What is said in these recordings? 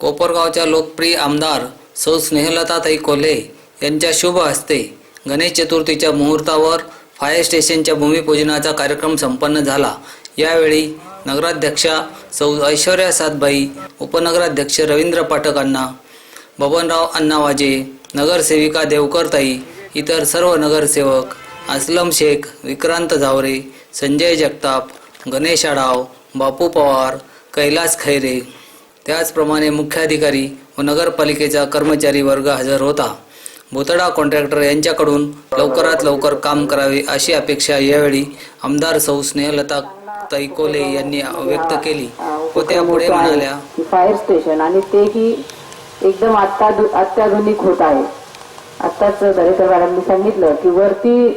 कोपरगावच्या लोकप्रिय आमदार सौ स्नेहलताताई कोल्हे यांच्या शुभ हस्ते गणेश चतुर्थीच्या मुहूर्तावर फायर स्टेशनच्या भूमिपूजनाचा कार्यक्रम संपन्न झाला. यावेळी नगराध्यक्षा सौ ऐश्वर्या सातबाई उपनगराध्यक्ष रवींद्र पाठक अण्णा बबनराव अण्णावाजे नगरसेविका देवकरताई इतर सर्व नगरसेवक असलम शेख विक्रांत झावरे संजय जगताप गणेश आढाव बापू पवार कैलास खैरे त्याचप्रमाणे मुख्याधिकारी व नगरपालिकेचा कर्मचारी वर्ग हजर होता. भोतडा कॉन्ट्रॅक्टर यांच्याकडून लवकरात लवकर काम करावे अशी अपेक्षा यावेळी आमदार सौ स्नेहलता तैकोले यांनी व्यक्त केली व त्या पुढे म्हणाल्या फायर स्टेशन आणि तेही एकदम आत्ता अत्याधुनिक होत आहे. आत्ताच दरेकर मॅडमनी सांगितलं की वरती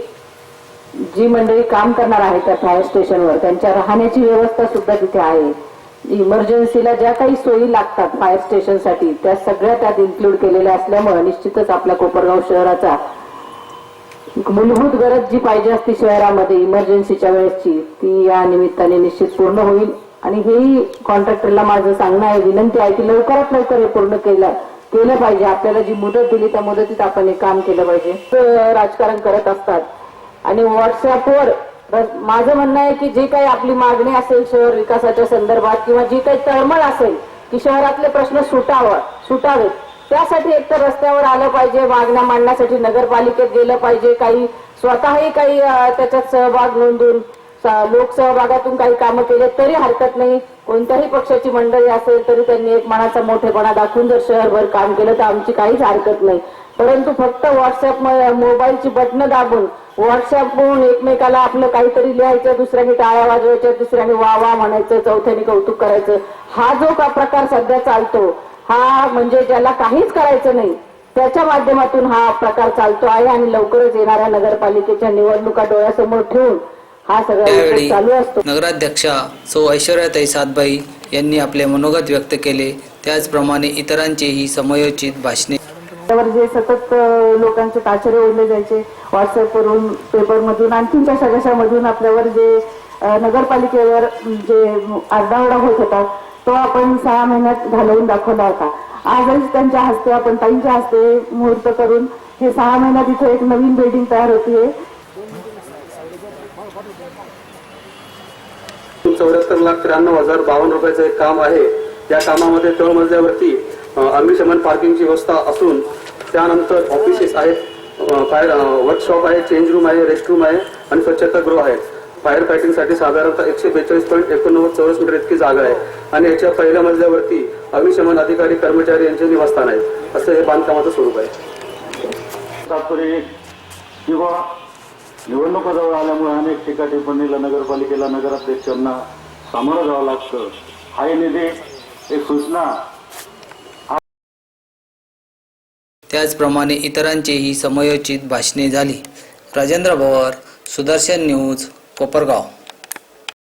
जी मंडळी काम करणार आहे त्या फायर स्टेशनवर त्यांच्या राहण्याची व्यवस्था सुद्धा तिथे आहे. इमर्जन्सीला ज्या काही सोयी लागतात फायर स्टेशनसाठी त्या सगळ्या त्यात इन्क्लूड केलेल्या असल्यामुळे निश्चितच आपल्या कोपरगाव शहराचा मूलभूत गरज जी पाहिजे असती शहरामध्ये इमर्जन्सीच्या वेळेसची ती या निमित्ताने निश्चित पूर्ण होईल. आणि हेही कॉन्ट्रॅक्टरला माझं सांगणं आहे विनंती आहे की लवकरात लवकर हे पूर्ण केलं केलं पाहिजे. आपल्याला जी मुदत दिली त्या मुदतीत आपण हे काम केलं पाहिजे. राजकारण करत असतात. आणि व्हॉट्सअपवर माझं म्हणणं आहे की जे काही आपली मागणी असेल शहर विकासाच्या संदर्भात किंवा जी काही तळमळ असेल की शहरातले प्रश्न सुटावं सुटावेत त्यासाठी एकतर रस्त्यावर आलं पाहिजे मागण्या मांडण्यासाठी नगरपालिकेत गेलं पाहिजे काही स्वतःही काही त्याच्यात सहभाग नोंदून लोकसहभागातून काही कामं केले तरी हरकत नाही. कोणत्याही पक्षाची मंडळी असेल तरी त्यांनी एक मनाचा मोठेपणा दाखवून जर शहरभर काम केलं तर आमची काहीच हरकत नाही. परंतु फक्त व्हॉट्सअप मोबाईलची बटणं दाबून व्हॉट्सअपवरून एकमेकाला आपलं काहीतरी लिहायचं दुसऱ्याने टाळ्या वाजवायच्या तिसऱ्याने वा वा म्हणायचं चौथ्याने कौतुक करायचं. हा जो का प्रकार सध्या चालतो हा म्हणजे ज्याला काहीच करायचं नाही त्याच्या माध्यमातून हा प्रकार चालतो आहे आणि लवकरच येणाऱ्या नगरपालिकेच्या निवडणुका डोळ्यासमोर ठेवून हा सगळा त्यावेळी उद्योग चालू असतो. नगराध्यक्षा सौ ऐश्वर्याताई सातबाई यांनी आपले मनोगत व्यक्त केले. त्याचप्रमाणे इतरांचेही समयोचित भाषणे. त्यावर जे सतत लोकांचे ताचेरे ओढले जायचे व्हॉट्सअपवरून पेपरमधून आणखीन कशा कशामधून आपल्यावर जे नगरपालिकेवर जे आरडाओरडा होत होता तो आपण सहा महिन्यात घालवून दाखवला होता. आजच त्यांच्या हस्ते आपण ताईंच्या हस्ते मुहूर्त करून हे सहा महिन्यात इथे एक नवीन बिल्डिंग तयार होतीये चौऱ्याहत्तर लाख त्र्याण्णव हजार बावन्न रुपयाचं एक काम आहे. या कामामध्ये तळमजल्यावरती मजल्यावरती अग्निशमन पार्किंगची व्यवस्था असून त्यानंतर ऑफिसेस आहेत फायर वर्कशॉप आहे चेंज रूम आहे रेस्ट रूम आहे आणि स्वच्छतागृह आहे फायर फायटिंगसाठी साधारणतः एकशे बेचाळीस पॉईंट एकोणनव्वद चौरस मीटर इतकी जागा आहे. आणि याच्या पहिल्या मजल्यावरती अग्निशमन अधिकारी कर्मचारी यांचे निवासस्थान आहे. असं हे बांधकामाचं स्वरूप आहे. तात्पर्य किंवा निवडणुका जवळ आल्यामुळे अनेक टीका टिप्पणीला नगरपालिकेला नगराध्यक्षांना सामोरं जावं लागतं. हा निधी एक सूचना त्याचप्रमाणे इतरांचेही समयोचित भाषणे झाली. राजेंद्र भवर सुदर्शन न्यूज कोपरगाव.